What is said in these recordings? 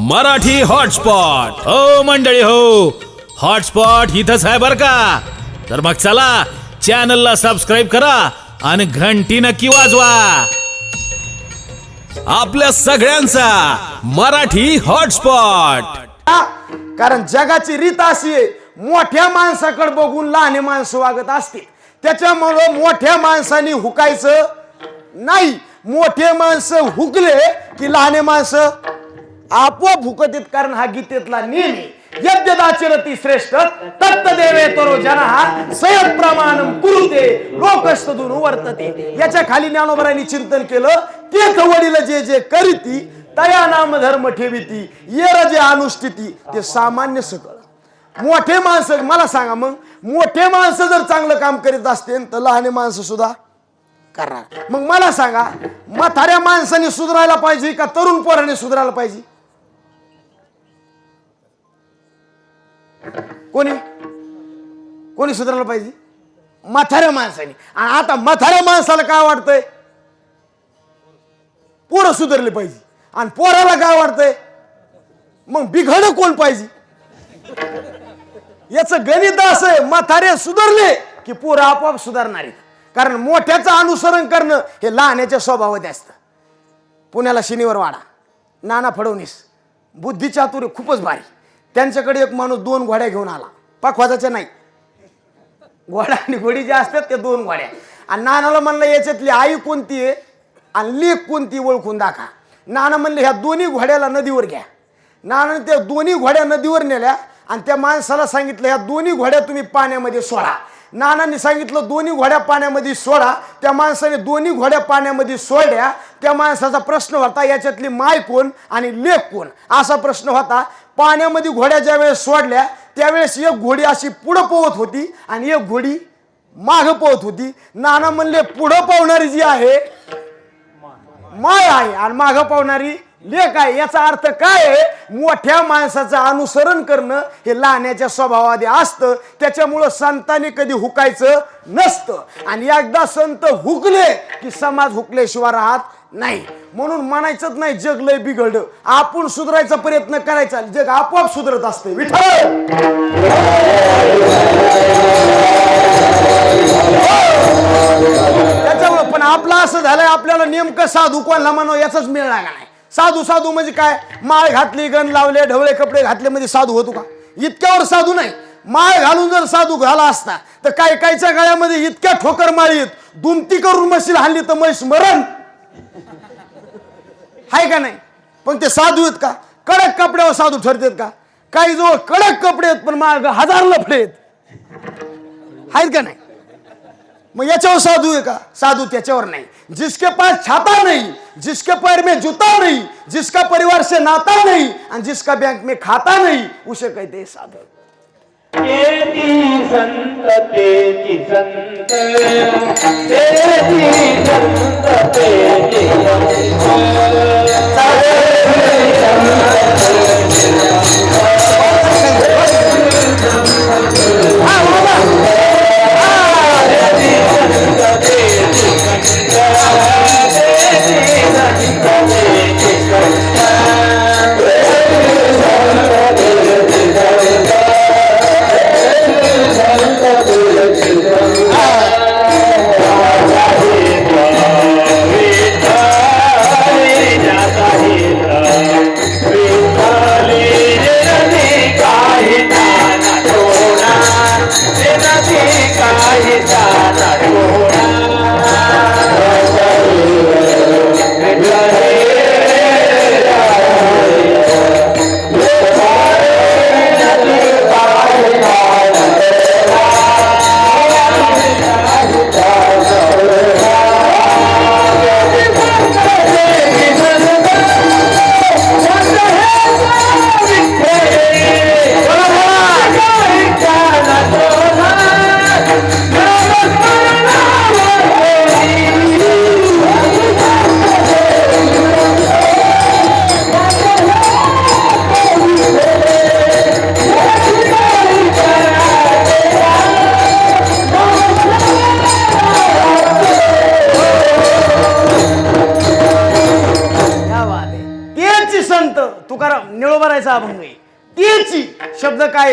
Marathi hotspot. हो मंडळी हो. हॉटस्पॉट इथंच आहे बर का? तर मग चला चॅनलला सबस्क्राईब करा आणि घंटी नक्की वाजवा. आपल्या सगळ्यांचा मराठी हॉटस्पॉट. कारण जगाची रीत अशी आहे मोठ्या माणसाकडे बघून लहान माणसं वागत असते त्याच्यामुळं मोठ्या माणसाने हुकायचं नाही. मोठे माणसं हुकले की लहान माणसं आपोआप हुकत कारण हा गीतेतला नियम यज्ञदाचिरती श्रेष्ठ तत्त देवे तरो जना सयत प्रमाणम कुरुते लोकस्तदून वर्तते. याच्या खाली ज्ञानोबरांनी चिंतन केलं तेच वडील जे जे करीती तया नाम धर्म ठेविती येर जे अनुष्ठिती ते सामान्य सकळ. मोठे माणसं मला सांगा मग मोठे माणसं जर चांगलं काम करीत असतील तर लहान माणसं सुद्धा करणार. मग मला सांगा म्हाताऱ्या माणसाने सुधारायला पाहिजे का तरुण पोराने सुधारायला पाहिजे? कोणी? कोणी सुधारायला पाहिजे? म्हाताऱ्या माणसाने. आणि आता म्हाताऱ्या माणसाला काय वाटतंय? पोरं सुधारले पाहिजे. आणि पोराला काय वाटतंय? मग बिघड कोण पाहिजे? याचं गणित असं आहे म्हातारे सुधारले की पोरं आपोआप सुधारणार आहेत. कारण मोठ्याचं अनुसरण करणं हे लहानाच्या स्वभावात असतं. पुण्याला शनिवार वाडा. नाना फडवणीस बुद्धी चातुर्य खूपच भारी. त्यांच्याकडे एक माणूस दोन घोड्या घेऊन आला. पाखवाजाच्या नाही. घोडा आणि घोडी जे असतात ते दोन घोड्या. आणि नानाला म्हणलं याच्यातली आई कोणती आहे? आणि लेख कोणती ओळखून दाखा नाना म्हणले ह्या दोन्ही घोड्याला नदीवर घ्या. नानाने त्या दोन्ही घोड्या नदीवर नेल्या आणि त्या माणसाला सांगितलं ह्या दोन्ही घोड्या तुम्ही पाण्यामध्ये सोडा. नानांनी सांगितलं दोन्ही घोड्या पाण्यामध्ये सोडा. त्या माणसाने दोन्ही घोड्या पाण्यामध्ये सोडल्या. त्या माणसाचा प्रश्न होता याच्यातली माय कोण आणि लेख कोण? असा प्रश्न होता. पाण्यामध्ये घोड्या ज्या वेळेस सोडल्या त्यावेळेस एक घोडी अशी पुढं पोहत होती आणि एक घोडी मागं पोहत होती. नाना म्हणले पुढं पोहणारी जी आहे माय आहे आणि मागं पावणारी ले काय याचा अर्थ काय आहे? मोठ्या माणसाचं अनुसरण करणं हे लहान्याच्या स्वभावामध्ये असतं. त्याच्यामुळं संतांनी कधी हुकायचं नसतं. आणि एकदा संत हुकले की समाज हुकल्याशिवाय राहत नाही. म्हणून म्हणायचंच नाही जग लय बिघडलं. आपण सुधारायचा प्रयत्न करायचा. जग आपोआप सुधरत असते. विठ्ठल! त्याच्यामुळं पण आपलं असं झालंय आपल्याला नेमकं साधू कोणला म्हणावं याचाच मेळ नाही साधू साधू म्हणजे काय? माळ घातली गण लावले ढवळे कपडे घातले म्हणजे साधू होतो का? इतक्यावर साधू नाही. माळ घालून जर साधू घाला असता तर काय कायच्या गळ्यामध्ये इतक्या ठोकर माळीत दुमती करून म्हशील हल्ली तर म्हैस मरण? हाय का नाही? पण ते साधू आहेत का? कडक कपड्यावर साधू ठरतात का? काही जवळ कडक कपडे आहेत पण माळ हजार लफडे आहेत का नाही? मग याच्यावर साधू आहे का? साधू त्याच्यावर नाही. जिसके पास छाता नहीं जिसके पैर में जूता नहीं जिसका परिवार से नाता नहीं आणि जिसका बैंक में खाता नहीं उसे कहते हैं साधु. संत संत. संत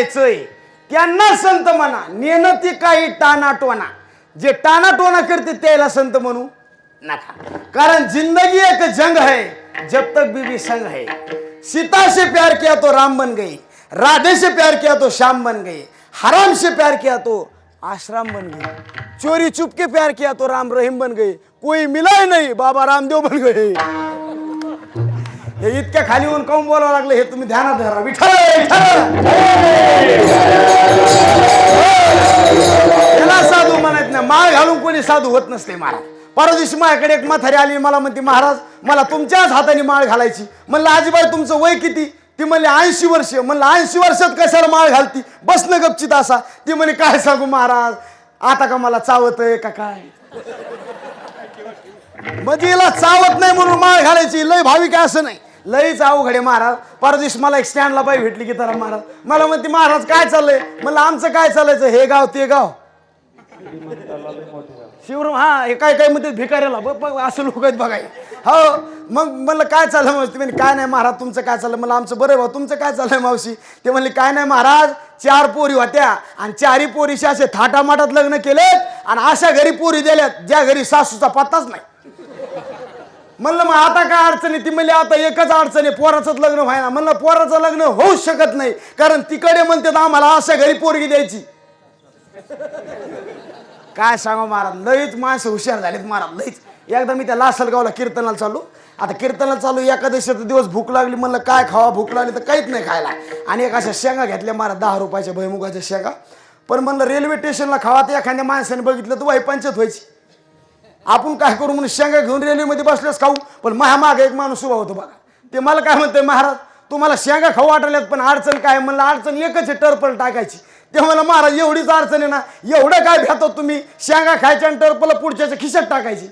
शब्द त्यांना संत म्हणा नेन ती काही टानाटोना जे टानाटोना करते त्याला संत म्हणू नका. कारण जिंदगी एक जंग है जब तक बीबी संग है सीता से प्यार किया तो राम बन गई राधे से प्यार किया तो श्याम बन गई हराम से प्यार किया तो आश्रम बन गई चोरी चुपके प्यार किया तो राम रहीम बन गए कोई मिला ही नहीं बाबा रामदेव बन गए। हे इतक्या खाली होऊन काऊन बोलावं लागलं? हे तुम्ही ध्यानात धरा. विठ्ठल! त्याला साधू म्हणायत नाही. माळ घालून कोणी साधू होत नसते महाराज परवा दिवशी माझ्याकडे एक म्हातारी आली मला म्हणते महाराज मला तुमच्याच हाताने माळ घालायची. म्हणलं आजीबाई तुमचं वय किती? ती म्हणली ऐंशी वर्ष. म्हणलं ऐंशी वर्षात कशाला माळ घालती? बसणं गपचित असा. ती म्हणे काय सांगू महाराज? आता का मला चावत आहे का काय? म्हणजे हिला चावत नाही म्हणून माळ घालायची. लय भाविक आहे असं नाही. लईच अवघड आहे महाराज. परदेश मला एक स्टँडला बाई भेटली की तर महाराज. मला म्हणते महाराज काय चाललंय? म्हणलं आमचं काय चालायचं हे गाव ते गाव. शिवराम हा हे काय काय म्हणते भिकाऱ्याला बघ असं लोक आहेत बघाय हो. मग म्हणलं काय चाललं मावशी? म्हणजे म्हणे काय नाही महाराज तुमचं काय चाललं मला आमचं बरं भाऊ तुमचं काय चाललंय मावशी? ते म्हणले काय नाही महाराज चार पोरी होत्या आणि चारी पोरीशी असे थाटामाटात लग्न केले आणि अशा घरी पोरी दिल्यात ज्या घरी सासूचा पत्ताच नाही. म्हणलं मग आता काय अडचण आहे? ती म्हणली आता एकच अडचण आहे पोराचंच लग्न व्हायना म्हणलं पोराचं लग्न होऊच शकत नाही कारण तिकडे म्हणते आम्हाला अशा घरी पोरगी द्यायची. काय सांगा महाराज लईच माणसं हुशार झालीत महाराज लईच. एकदा मी त्या लासलगावला कीर्तनाला चालू आता कीर्तनाला चालू एकादशीचा दिवस भूक लागली म्हणलं काय खावा भूक लागली तर काहीच नाही खायला. आणि एक अशा शेंगा घेतल्या महाराज दहा रुपयाच्या भैमुगाच्या शेंगा. पण म्हणलं रेल्वे स्टेशनला खावा तर एखाद्या माणसाने बघितलं तर वाई पंचायत व्हायची. आपण काय करू म्हणून शेंगा घेऊन रेल्वेमध्ये बसल्यास खाऊ. पण महामाग एक माणूस उभा होतो बघा. ते मला काय म्हणते महाराज तुम्हाला शेंगा खाऊ वाटल्यात पण अडचण काय? म्हणलं अडचण एकच आहे टर्पल टाकायची. ते मला महाराज एवढीच अडचण आहे ना एवढं काय भेटत तुम्ही? शेंगा खायच्या आणि टर्पल पुढच्याच्या खिशात टाकायची.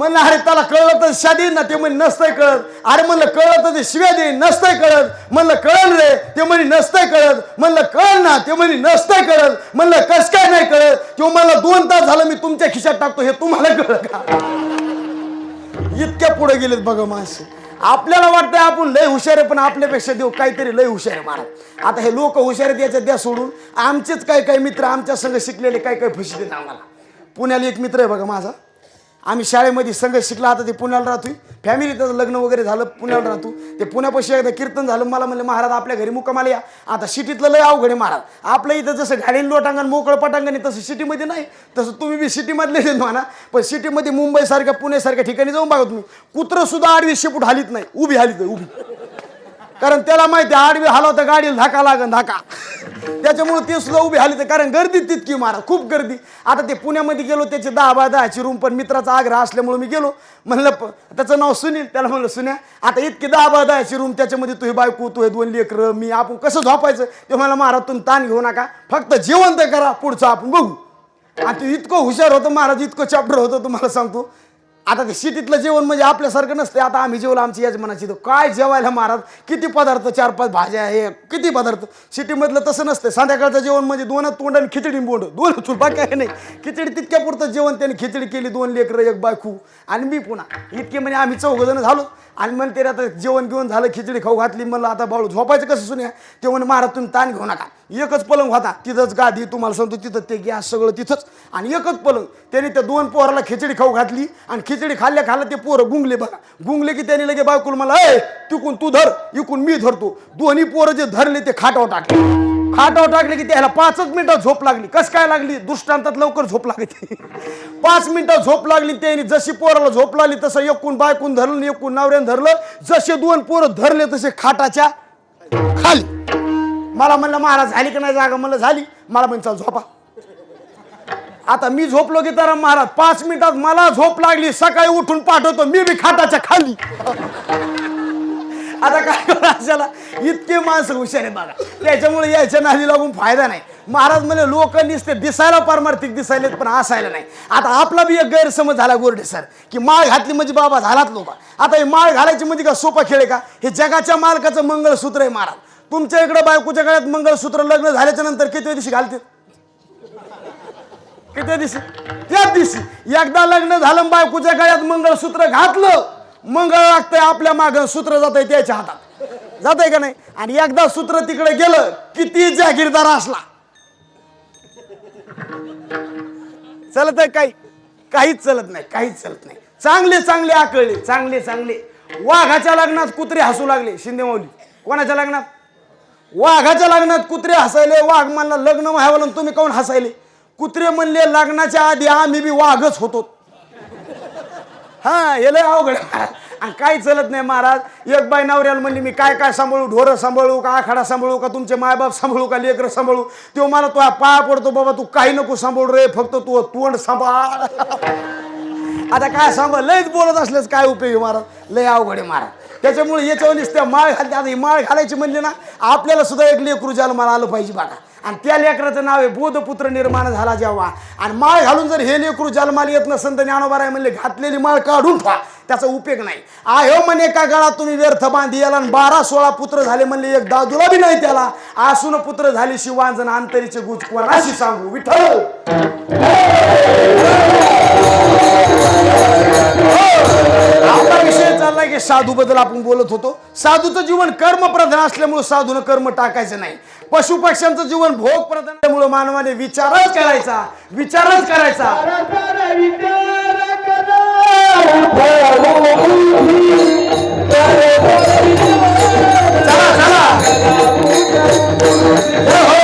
म्हणलं अरे त्याला कळलं तर शादी ना. ते म्हणे नसतंय कळत. अरे म्हणलं कळलं तर ते शिव्या देईन नसतंय कळत. म्हणलं कळल रे. ते म्हणे नसतंय कळत. म्हणलं कळ ना. ते म्हणे नसतंय कळत. म्हणलं कस काय नाही कळत? किंवा मला दोन तास झालं मी तुमच्या खिशात टाकतो हे तुम्हाला कळत का? इतक्या पुढे गेलेत बघा माणसं. आपल्याला वाटतंय आपण लय हुशार आहे पण आपल्यापेक्षा देऊ काहीतरी लय हुशार आहे महाराज. आता हे लोक हुशार आहेत याच्या द्या सोडून. आमचेच काही काही मित्र आमच्या संघ शिकलेले काही काही फशी देत आम्हाला. पुण्याला एक मित्र आहे बघा माझा. आम्ही शाळेमध्ये संघ शिकला आता ते पुण्याला राहतोय. फॅमिली त्याचं लग्न वगैरे झालं पुण्याला राहतो. ते पुण्यापाशी एकदा कीर्तन झालं मला म्हणलं महाराज आपल्या घरी मुक्कामाला या. आता सिटीतलं लय अवघड आहे महाराज. आपल्या इथं जसं गाडीन लोटांगण मोकळं पटांगण आहे तसं सिटीमध्ये नाही. तसं तुम्ही बी सिटीमधले म्हणा. पण सिटीमध्ये मुंबईसारख्या पुणेसारख्या ठिकाणी जाऊन बघा तुम्ही. कुत्रंसुद्धा आडवी शेपूट हालीत नाही. उभी हालीत उभी. कारण त्याला माहिती आहे आडवी हलवता गाडीला धाका लागन धाका त्याच्यामुळे ते सुद्धा उभी हली कारण गर्दी तितकी मारा खूप गर्दी. आता ते पुण्यामध्ये गेलो त्याचे दहा बाय दहाची रूम पण मित्राचा आग्रह असल्यामुळे मी गेलो. म्हणलं प- त्याचं नाव सुनील. त्याला म्हणलं सुन्या आता इतकी दहा बाय दहाची रूम त्याच्यामध्ये तुझी बायको तू हे दोन लेकरं मी आपण कसं झोपायचं? ते मला महाराज तुम्ही ताण घेऊ नका. फक्त जेवण तर करा पुढचं आपण बघू. आणि तू इतकं हुशार होतं महाराज इतकं चॅप्टर होतं तुम्हाला सांगतो. आता ते सिटीतलं जेवण म्हणजे आपल्यासारखं नसते आता आम्ही जेवलं आमची यजमानाची तर काय जेवायला महाराज? किती पदार्थ? चार पाच भाज्या हे किती पदार्थ? सिटीमधलं तसं नसतं संध्याकाळचं जेवण म्हणजे दोन तोंड आणि खिचडी बोंड. दोन चुलपा काय नाही. खिचडी तितक्या पुरतं जेवण त्याने खिचडी केली दोन लेकरं एक बायकू. आणि मी पुन्हा. इतके म्हणजे आम्ही चौघजण झालो. आणि म्हणते रे आता जेवण घेऊन झालं खिचडी खाऊ घातली म्हणलं आता बाळू झोपायचं कसं सुन्या? ते म्हणे महाराज तुम्ही ताण घेऊ नका. एकच पलंग होता तिथंच गादी तुम्हाला सांगतो तिथं ते गॅस सगळं तिथंच. आणि एकच पलंग त्याने त्या दोन पोराला खिचडी खाऊ घातली आणि खिचडी खाल्ल्या खाल्ल्या ते पोरं गुंगले बघा. गुंगले की त्याने लगे बायकोला मला ए तिकून तू धर इकून मी धरतो. दोन्ही पोरं जे धरले ते खाटावर टाकले. खाटावर टाकले की त्याला पाचच मिनिटं झोप लागली. कस काय लागली? दृष्टांतात लवकर झोप लागते. पाच मिनिटं झोप लागली त्याने जशी पोराला झोप लागली तसं एकूण बायकून धरलं एकूण नवऱ्यानं धरलं. जसे दोन पोरं धरले तसे खाटाच्या खाली. मला म्हणलं महाराज झाली का नाही जागा? म्हणलं झाली. मला म्हणचा चल झोपा. आता मी झोपलो की तर महाराज पाच मिनिटात मला झोप लागली. सकाळी उठून पाठवतो मी बी खाटाच्या खाली. आता काय करू अशाला? इतके माणसं हुशार आहे बघा. त्याच्यामुळे याच्या नादी लागून फायदा नाही. महाराज म्हणजे लोक नुसते दिसायला पारमार्थिक दिसायलेत पण असायला नाही. आता आपला बी एक गैरसमज झाला गोरडे सर की माळ घातली म्हणजे बाबा झालात लोक. आता हे माळ घालायची म्हणजे का सोपा खेळ आहे का? हे जगाच्या मालकाचं मंगळसूत्र आहे महाराज. तुमच्या इकडे बायकोच्या गळ्यात मंगळसूत्र लग्न झाल्याच्यानंतर किती दिवशी घालते किती दिवशी? त्याच दिवशी. एकदा लग्न झालं बायकोच्या गळ्यात मंगळसूत्र घातलं मंगळ लागतंय आपल्या मागं सूत्र जात आहे त्याच्या हातात. जात आहे का नाही? आणि एकदा सूत्र तिकडे गेलं किती जागीरदार असला. चलत आहे काही. काहीच चलत नाही काहीच चलत नाही. चांगले चांगले आकळले चांगले चांगले. वाघाच्या लग्नात कुत्रे हसू लागले शिंदे मौली कोणाच्या लग्नात? वाघाच्या लग्नात कुत्रे हसायले वाघ म्हणला लग्न व्हावं तुम्ही काऊन हसायले? कुत्रे म्हणले लग्नाच्या आधी आम्ही बी वाघच होतो. हा हे लय अवघड. आहे आणि काही चलत नाही महाराज. एक बाई नवऱ्याला म्हणली मी काय काय सांभाळू? ढोरं सांभाळू का? आखाडा सांभाळू का? तुमचे मायबाप सांभाळू का? लेकरं सांभाळू? तो मला तो पाया पडतो बाबा तू काही नको सांभाळू रे फक्त तू तोंड सांभाळ. आता काय सांभाळ? लयच बोलत असल्यास काय उपयोग आहे महाराज? लय अवघड आहे महाराज. त्याच्यामुळे याच्यावर नुसत्या माळ घालते. आता ही माळ घालायची म्हणली ना आपल्याला सुद्धा एक लेकरू जन्माला आलं पाहिजे बघा. आणि त्या लेकराचं नाव आहे बोधपुत्र निर्माण झाला जेव्हा. आणि माळ घालून जर हे लेकरू जन्माला येत नसेल तर ज्ञानोबाराय म्हणले घातलेली माळ काढून ठेवा. त्याचा उपयोग नाही. आहो म्हणे एका गळा तुम्ही व्यर्थ बांधी याला आणि बारा सोळा पुत्र झाले म्हणले एक दादूला बी नाही त्याला. आसून पुत्र झाली शिवांजन अंतरीचे गुज कोणाशी सांगू? विठ्ठल! की साधू बद्दल आपण बोलत होतो. साधूचं जीवन कर्म प्रधान असल्यामुळे साधूनं कर्म टाकायचं नाही. पशु पक्ष्यांचं जीवन भोग प्रधान असल्यामुळे मानवाने विचारच करायचा. विचारच करायचा. हो, हो.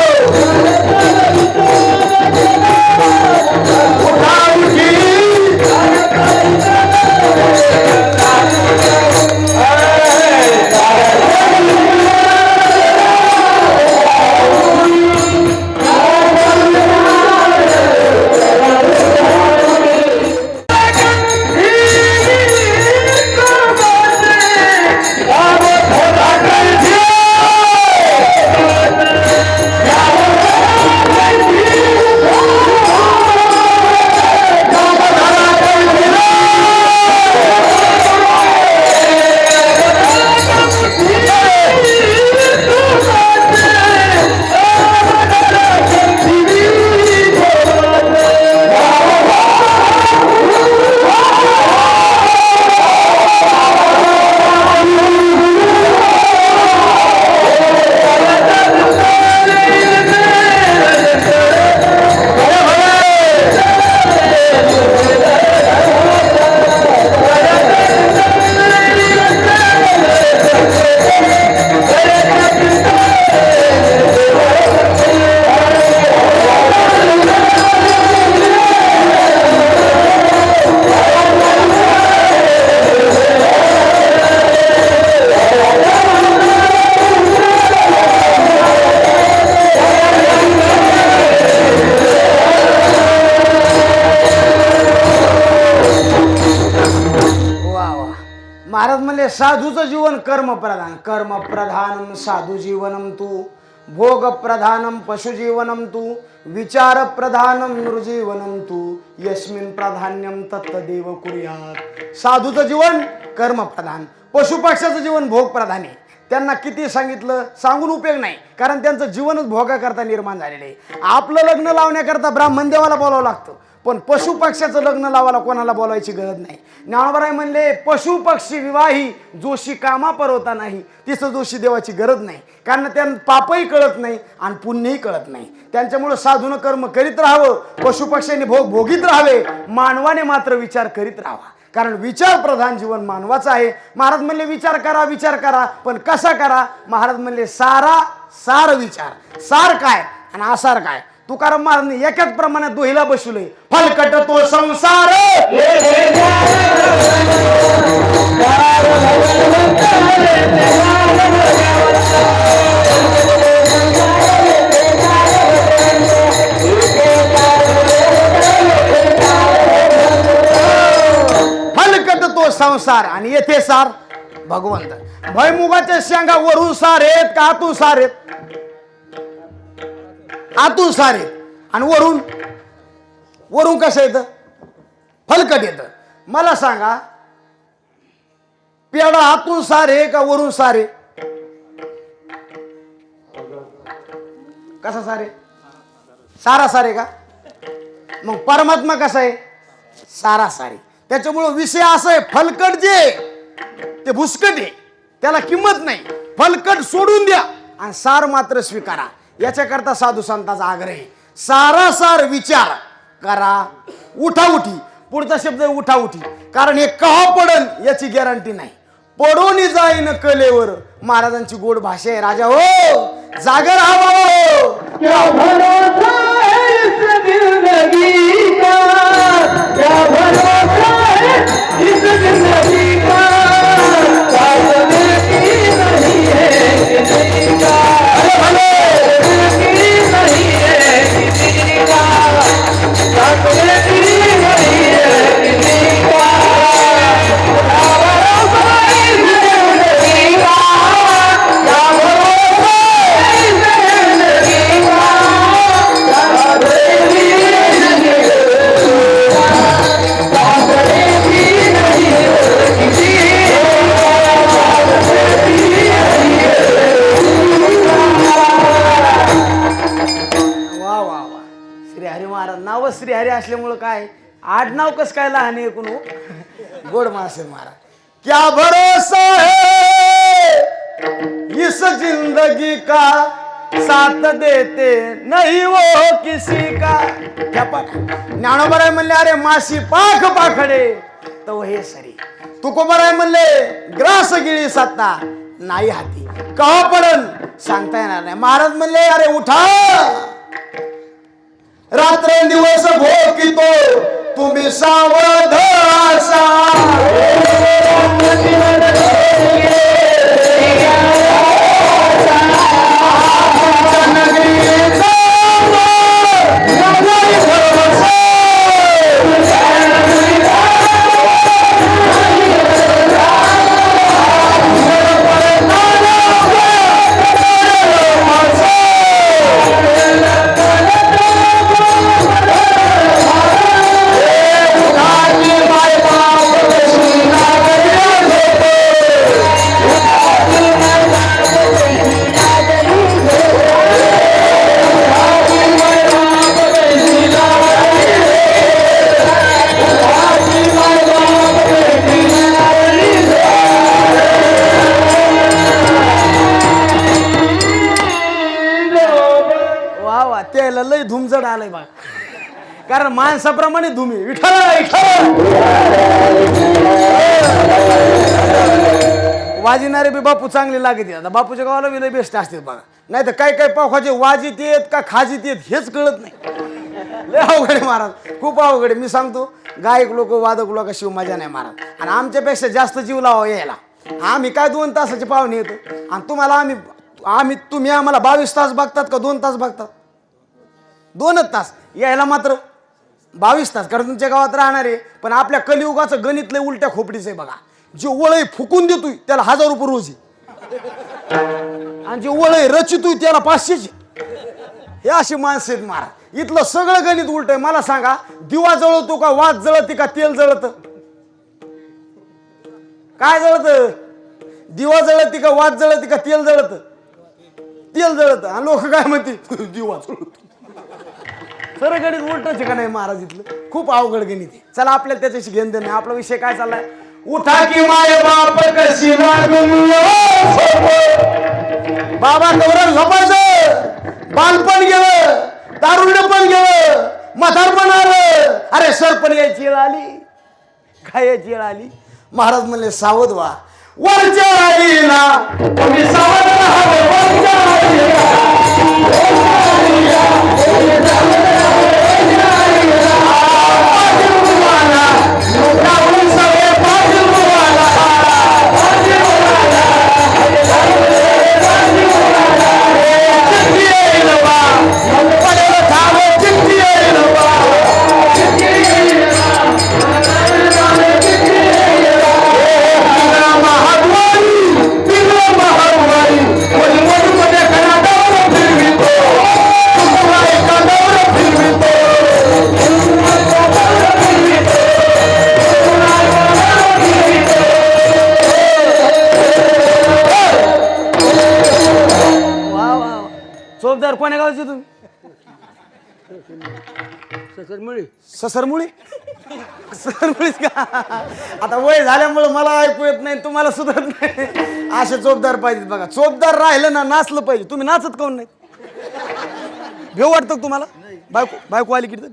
साधूचं जीवन कर्मप्रधान. कर्मप्रधान साधू जीवनम तू. भोग प्रधानम पशुजीवनम तू. विचार प्रधानम नृजीवनम तू. यस्मिन प्राधान्यम तत्तदेव कुर्यात. साधूचं जीवन कर्मप्रधान. पशुपक्षाचं जीवन भोग प्रधान आहे. त्यांना किती सांगितलं सांगून उपयोग नाही. कारण त्यांचं जीवनच भोगाकरता निर्माण झालेलं आहे. आपलं लग्न लावण्याकरता ब्राह्मण देवाला बोलावं लागतं. पण पशुपक्ष्याचं लग्न लावायला कोणाला बोलायची गरज नाही. ज्ञानवराय म्हणले पशु पक्षी विवाही जोशी कामा परवता नाही. तिचं जोशी देवाची गरज नाही. कारण त्यांना पापही कळत नाही आणि पुण्यही कळत नाही. त्यांच्यामुळं साधून कर्म करीत राहावं. पशुपक्ष्यांनी भोग भोगीत राहावे. मानवाने मात्र विचार करीत राहावा. कारण विचार प्रधान जीवन मानवाचं आहे. महाराज म्हणले विचार करा विचार करा. पण कसा करा? महाराज म्हणले सारा सार विचार. सार काय आणि आसार काय? तुकाराम महाराजांनी एकाच प्रमाणात दोहीला बसवले फलकट तो संसार. फलकट तो संसार. आणि येथे सार भगवंत. भयमुगाच्या शेंगा वरून सार का तू सारेत? आतून सारे. आणि वरून वरून कसं येतं? फलकट येतं. मला सांगा पेडा आतून सारे का वरून सारे? कसा सारे? सारा सारे का? मग परमात्मा कसा आहे? सारा सारे. त्याच्यामुळं विषय असा आहे फलकट जे ते भुसकट आहे. त्याला किंमत नाही. फलकट सोडून द्या आणि सार मात्र स्वीकारा. याच्याकरता साधू संतांचा आग्रह. आहे सारासार विचार करा. उठाउठी. पुढचा शब्द आहे उठाउठी. कारण हे कहा पडन याची गॅरंटी नाही. पडून जाईन कलेवर. महाराजांची गोड भाषा आहे राजा हो. जागर हवा काय लहान आहे कोण? गोड मासे मारा क्या भरोसा है? इस जिंदगी का साथ देते नाही वो किसी का। क्या पाठ? ज्ञानोबर म्हणले अरे माशी पाख पाखडे. तो हे सरी तुकोबराय म्हणले ग्रास गिळी सत्ता नाही हाती. कवा पडन? सांगता येणार नाही. महाराज म्हणले अरे उठा. रात्र दिवस भोकितो तुम्ही सावध असा लय धुमजड आलंय बा कारण माणसाप्रमाणे धुमी. विठ्ठल विठ्ठल वाजिणारे बी बापू चांगले लागत आता बापूच्या गावाला विलय बेस्ट असते बघा. नाही तर काय काय पावखाचे वाजित येत का खाजित येत हेच कळत नाही. लय अवघड महाराज. खूप अवघड आहे. मी सांगतो गायक लोक वादक लोक शिव मजा नाही महाराज. आणि आमच्यापेक्षा जास्त जीव लावा यायला. आम्ही काय दोन तासाचे पाहुणे येतो? आणि तुम्हाला आम्ही आम्ही तुम्ही आम्हाला बावीस तास बघतात का दोन तास बघतात? दोनच तास यायला मात्र बावीस तास कारण तुमच्या गावात राहणार आहे पण आपल्या कलियुगाचं गणित लय उलट्या खोपडीचं आहे बघा. जे वळय फुकून देतोय त्याला हजार रुपये रोज आणि जे वळय रचितोय त्याला पाचशेची हे अशी माणसं आहेत महाराज. इथलं सगळं गणित उलट आहे. मला सांगा दिवा जळवतो का वाद जळते का तेल जळत? काय जळत? दिवा जळत का वाद जळती का तेल जळत? तेल जळत. आणि लोक काय म्हणते दिवा जळतो. सर गणित उलटच आहे का नाही महाराज इथलं. खूप अवघड गणित आहे. चला आपल्याला त्याच्याशी घेऊन देणं आपला विषय काय चाललाय? उठा की माय बाप कशी हो, बाबा नवरा झोपायचं. बालपण गेलं. दारुण पण गेलं. म्हातारपण आलं. अरे सरपण यायची वेळ आली. काय यायची वेळ आली? महाराज म्हणले सावध व्हा. वरच्या आईला तुम्ही सावध राहा. वरच्या आईला. ससरमुळी? ससरमुळी का? आता वय झाल्यामुळं मला ऐकू येत नाही तुम्हाला सुधरत नाही. असे चोपदार पाहिजेत बघा. चोपदार राहिलं ना नाचलं पाहिजे. तुम्ही नाचत काऊन नाही भेव वाटतं तुम्हाला? बायको बायको आली किती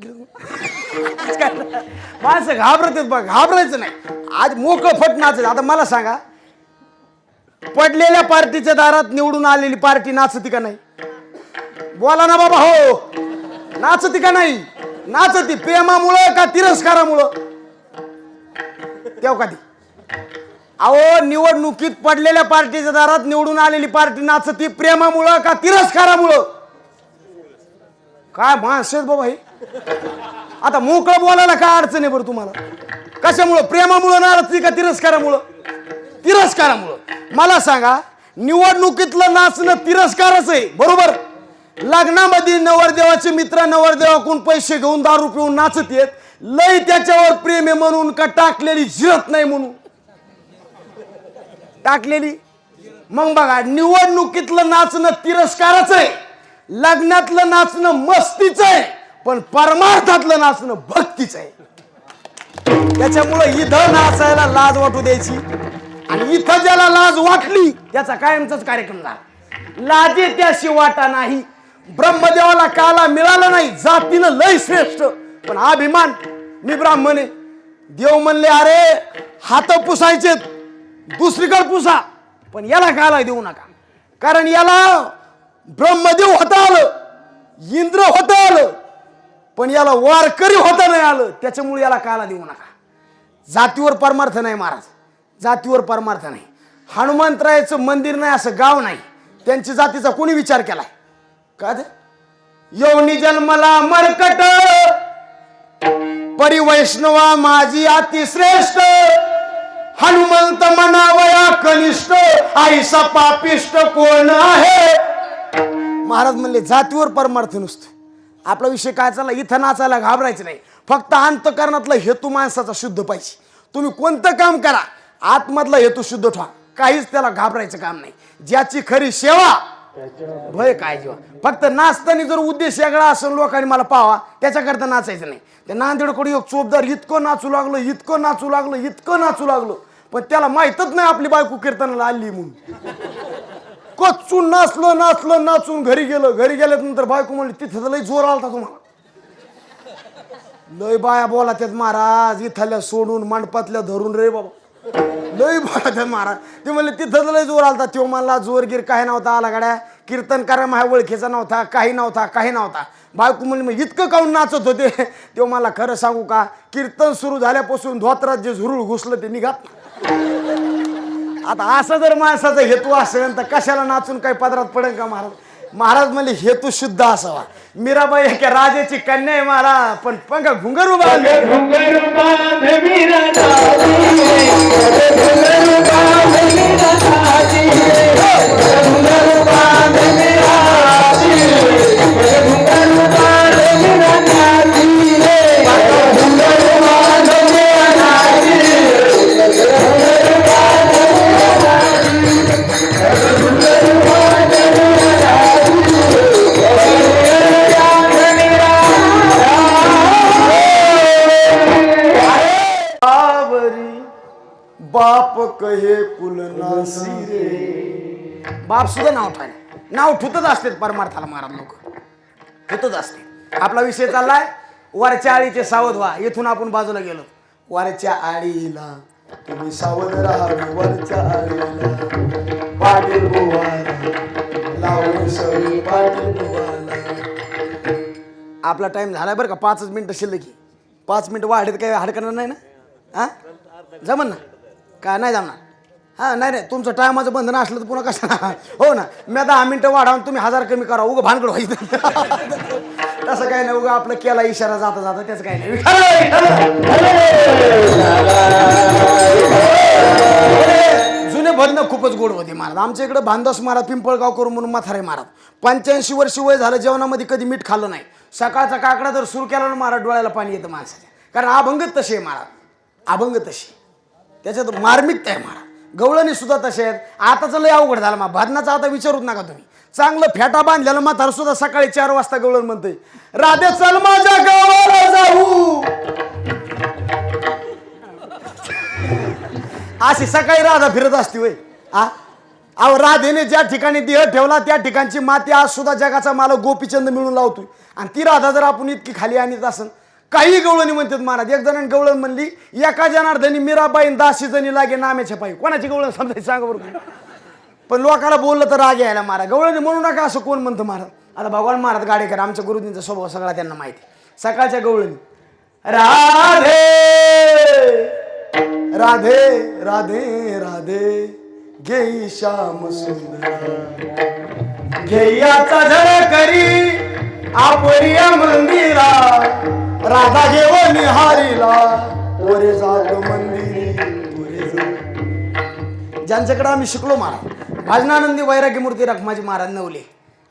काय माणसं घाबरत आहेत बघा. घाबरायचं नाही. आज मोकळं फट नाचायचं आता मला सांगा पडलेल्या पार्टीच्या दारात निवडून आलेली पार्टी नाचती का नाही? बोला ना बाबा हो. नाचती का नाही? नाचती प्रेमामुळं का तिरस्कारामुळं? तेव्हा कधी अहो निवडणुकीत पडलेल्या पार्टीच्या दारात निवडून आलेली पार्टी नाचती प्रेमामुळं का तिरस्कारामुळं? काय माणसं बाबा हे? आता मोकळं बोलायला काय अडचण आहे बरं तुम्हाला? कशामुळं? प्रेमामुळं नाचती का तिरस्कारामुळं? तिरस्कारामुळं. मला सांगा निवडणुकीतलं नाचणं तिरस्कारच आहे बरोबर? लग्नामध्ये नवरदेवाचे मित्र नवरदेवाकडून पैसे घेऊन दारू पिऊन नाचत येत लय त्याच्यावर प्रेम आहे म्हणून का टाकलेली जिरत नाही म्हणून? टाकलेली? मग बघा निवडणुकीतलं नाचणं तिरस्कारच आहे. लग्नातलं नाचणं मस्तीच आहे. पण परमार्थातलं नाचणं भक्तीच आहे. त्याच्यामुळं इथं नाचायला लाज वाटू द्यायची. आणि इथं ज्याला लाज वाटली त्याचा कायमचाच कार्यक्रम झाला. लाजे त्याशी वाटा नाही. ब्रह्मदेवाला काला मिळाला नाही जातीनं लय श्रेष्ठ. पण अभिमान मी ब्राह्मण. आहे देव म्हणले अरे हात पुसायचेत दुसरीकडे पुसा पण याला काला देऊ नका. कारण याला ब्रह्मदेव होता आलं इंद्र होता आलं पण याला वारकरी होता नाही आलं त्याच्यामुळे याला काला देऊ नका. जातीवर परमार्थ नाही महाराज. जातीवर परमार्थ नाही. हनुमंतरायाचं मंदिर नाही असं गाव नाही. त्यांच्या जातीचा कोणी विचार केलाय? का ते? योनी जन्मला मरकट. परिवैष्णवा माझी अतिश्रेष्ठ. हनुमंत मनावया कनिष्ठ. आईसा पापिष्ट कोण आहे? महाराज म्हणले जातीवर परमार्थ नसतो. आपला विषय काय चालला? इथं नाचायला घाबरायचं नाही. फक्त अंतकरणातला हेतू माणसाचा शुद्ध पाहिजे. तुम्ही कोणतं काम करा आतमधला हेतू शुद्ध ठेवा. काहीच त्याला घाबरायचं काम नाही. ज्याची खरी सेवा भय काय जीवा. फक्त नाचताना जर उद्देश वेगळा असेल लोकांनी मला पावा त्याच्याकरता नाचायचं नाही. त्या नांदेडकडे एक चोपदार इतकं नाचू लागलं इतकं नाचू लागलं इतकं नाचू लागलं. पण त्याला माहीतच नाही आपली बायको कीर्तनाला आली म्हणून. कच्चून नाचलं नाचलं नाचून घरी गेलं. घरी गेल्यानंतर बायको म्हणली तिथं तर लय जोर आलता तुम्हाला. लय बाया बोला त्यात महाराज इथल्या सोडून मंडपातल्या धरून रे बाबा. लई बोला महाराज ते म्हणले तिथं लय जोर आलता. तो मला जोरगीर काही नव्हता आला गाड्या. कीर्तन करा माझ्या ओळखीचा नव्हता काही नव्हता काही नव्हता. बायको म्हणली मग इतकं काऊन नाचत होते? तो मला खरं सांगू का कीर्तन सुरू झाल्यापासून धोत्रात जे झुरूळ घुसलं ते निघात आता असं जर माणसाचा हेतू असेल तर कशाला नाचून काही पदरात पडेल का महाराज? महाराज म्हणले हेतू शुद्ध असावा. मीराबाई एका राजाची कन्या आहे महाराज पण पंगा घुंगरू बांधले बांध मीरा हे कहे नासी रे बाप सुद्धा नाव ठाणे नाव ठुतच असते परमार्थाला महाराज लोक. ठुतच असते आपला विषय चाललाय वरच्या आळीचे सावध व्हा. इथून आपण बाजूला गेलो. वरच्या आळीला तुम्ही सावध राहा वरच्या आळीला. पाटील लावून सगळी पाटील बुवाला. आपला टाइम झालाय बरं का. पाचच मिनिटं शिल्लक. की पाच मिनिटं वाढत काही हडकणार नाही ना? हा जमन ना? काय नाही जमणार. हा नाही नाही तुमचं टायमाचं बंधन असलं तर पुन्हा कसं हो ना मी दहा मिनटं वाढावून तुम्ही हजार कमी करा उगं भानगड व्हायचं. तसं काही नाही उगं आपलं केला इशारा जाता जाता त्याचं काही नाही. जुने भजनं खूपच गोड होते महाराज. आमच्या इकडे भांदास महाराज पिंपळगाव करून म्हणून माथारे महाराज पंच्याऐंशी वर्ष वय झालं जेवणामध्ये कधी मीठ खाल्लं नाही. सकाळचा काकडा जर सुरू केला ना महाराज डोळ्याला पाणी येतं माणसाच्या. कारण अभंगत तसे आहे महाराज. अभंग तशी त्याच्यात मार्मिकता आहे महाराज. गवळणी सुद्धा तसे आहेत. आताच लय अवघड झालं मा भाजनाचा आता विचारूच नका तुम्ही. चांगलं फेटा बांधलेलं म्हातार सुद्धा सकाळी चार वाजता गवळण म्हणतोय. राधे चल माझ्या गावाला जाऊ. अशी सकाळी राधा फिरत असते वय आ? अहो राधेने ज्या ठिकाणी देह ठेवला त्या ठिकाणची माती आज सुद्धा जगाचा मालक गोपीचंद मिळून लावतोय. आणि ती राधा जर आपण इतकी खाली आणत असेल काही गवळणी म्हणतात महाराज. एक जणांनी गवळण म्हणली एका जनार्दनी मीराबाईन आणि दासी जणी लागे नाम्याच्या पायी. कोणाची गवळण समजायची सांगा बरोबर पण लोकांना बोललं तर राग यायला महाराज. गवळणी म्हणू नका असं कोण म्हणतं महाराज? आता भगवान महाराज गाडेकर आमच्या गुरुजींचा स्वभाव सगळा त्यांना माहिती सकाळच्या गवळणी. राधे! राधे राधे राधे. घेई श्याम सुंदर. घेयाचा झळ करी. आपल्या मंदिरा राधा घेव निहारीला ओरे जात मंदिरी ओरे ज्यांच्याकडे आम्ही शिकलो महाराज भाजनानंदी वैरागी मूर्ती रखमाजी महाराज नवले.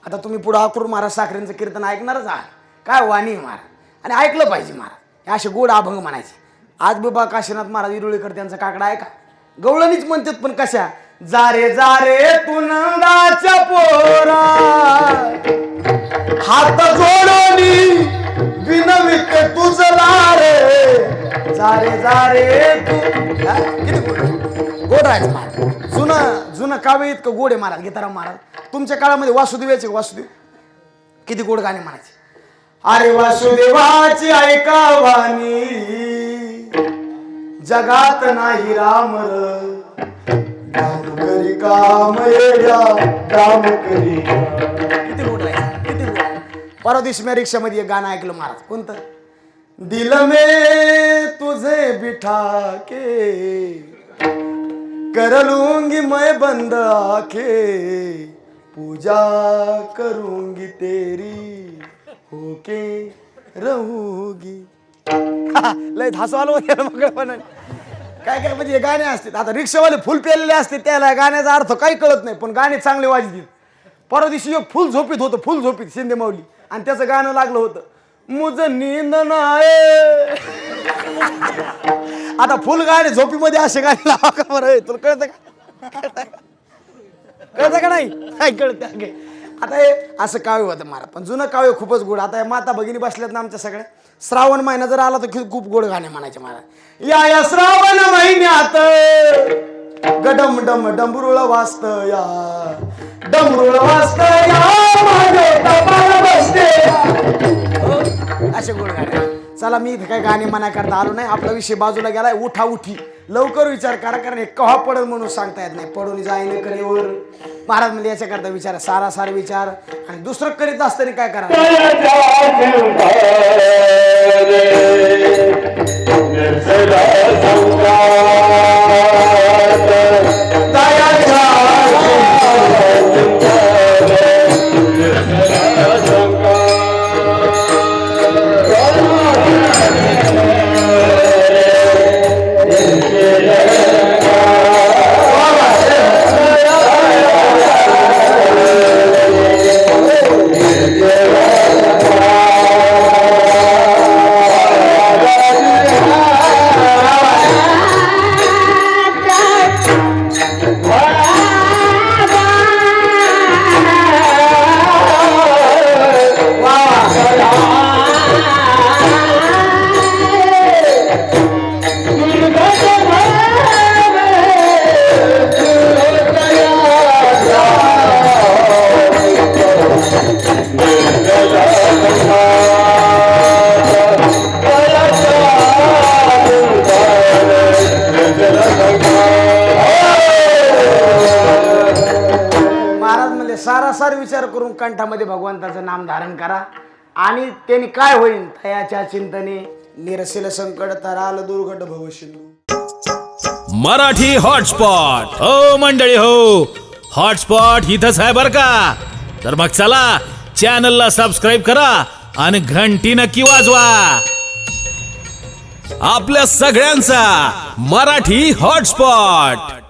आता तुम्ही पुढं अक्रूर महाराज साखरेंचं कीर्तन ऐकणारच आहात. काय वाणी महाराज? आणि ऐकलं पाहिजे महाराज. हे असे गोड अभंग म्हणायचे. आज बाबा काशीनाथ महाराज इरुळीकर त्यांचा काकडा ऐका. गवळणीच म्हणतात पण कशा? जारे जारे तुनंदाच्या पोरा हात जोडोनी विनवित तुझ रे. जारे जारे तू. हा? किती गोड गोड राहायचं महाराज जुनं जुनं काव्य इतकं गोड आहे महाराज गीताराम महाराज. तुमच्या काळामध्ये वासुदेव यायचे का वासुदेव? किती गोड गाणे म्हणायचे. अरे वासुदेवाची ऐका वाणी. जगात नाही राम राम करी काम येड्या, राम करी. किती गोड राहायचं. परवा दिवशी मी रिक्षामध्ये एक गाणं ऐकलं महाराज. कोणतं? दिल में तुझे बिठा के कर लूंगी मैं बंद आखे पूजा करूंगी तेरी होके रहूगी. लय हसू आलो होते मग पण काय काय म्हणजे गाणे असतात. आता रिक्षावाले फुल पेलेले असते त्याला गाण्याचा अर्थ काही कळत नाही पण गाणे चांगले वाजतील. परवा दिवशी एक फुल झोपीत होतं फुल झोपीत शिंदे माऊली. आणि त्याचं गाणं लागलं होतं. मुज नींद नाही आता फुल गाणे झोपीमध्ये असे गाणे लावा का बरं? तुला कळतं का? कळतं का? नाही? काय कळतं. आता हे असं काव्य होतं महाराज पण जुनं काव्य खूपच गोड. आता माता भगिनी बसल्यात ना आमच्या सगळ्या. श्रावण महिना जर आला तर खूप- गोड गाणे म्हणायचे मला. या या श्रावण महिन्यात गडम डम डमरुळ वाजत या. डमरुळ. असे गोड गाणे. चला मी इथे काही गाणे म्हणा करता आलो नाही. आपला विषय बाजूला गेलाय. उठा उठी. लवकर विचार करा कारण हे कव्हा पडेल म्हणून सांगता येत नाही. पडून जाईन कलेवर महाराज म्हणजे याच्याकरता विचार सारा सार विचार. आणि दुसरं करीत असताना काय करा? त्यांनी काय होईल तयाच्या चिंतने निरसेल संकट तराल दुर्घट भवशिंदू मराठी हॉटस्पॉट. हो मंडळी हो. हॉटस्पॉट इथंच आहे बर का? तर मग चला चॅनलला सबस्क्राईब करा आणि घंटी नक्की वाजवा. आपल्या सगळ्यांचा मराठी हॉटस्पॉट.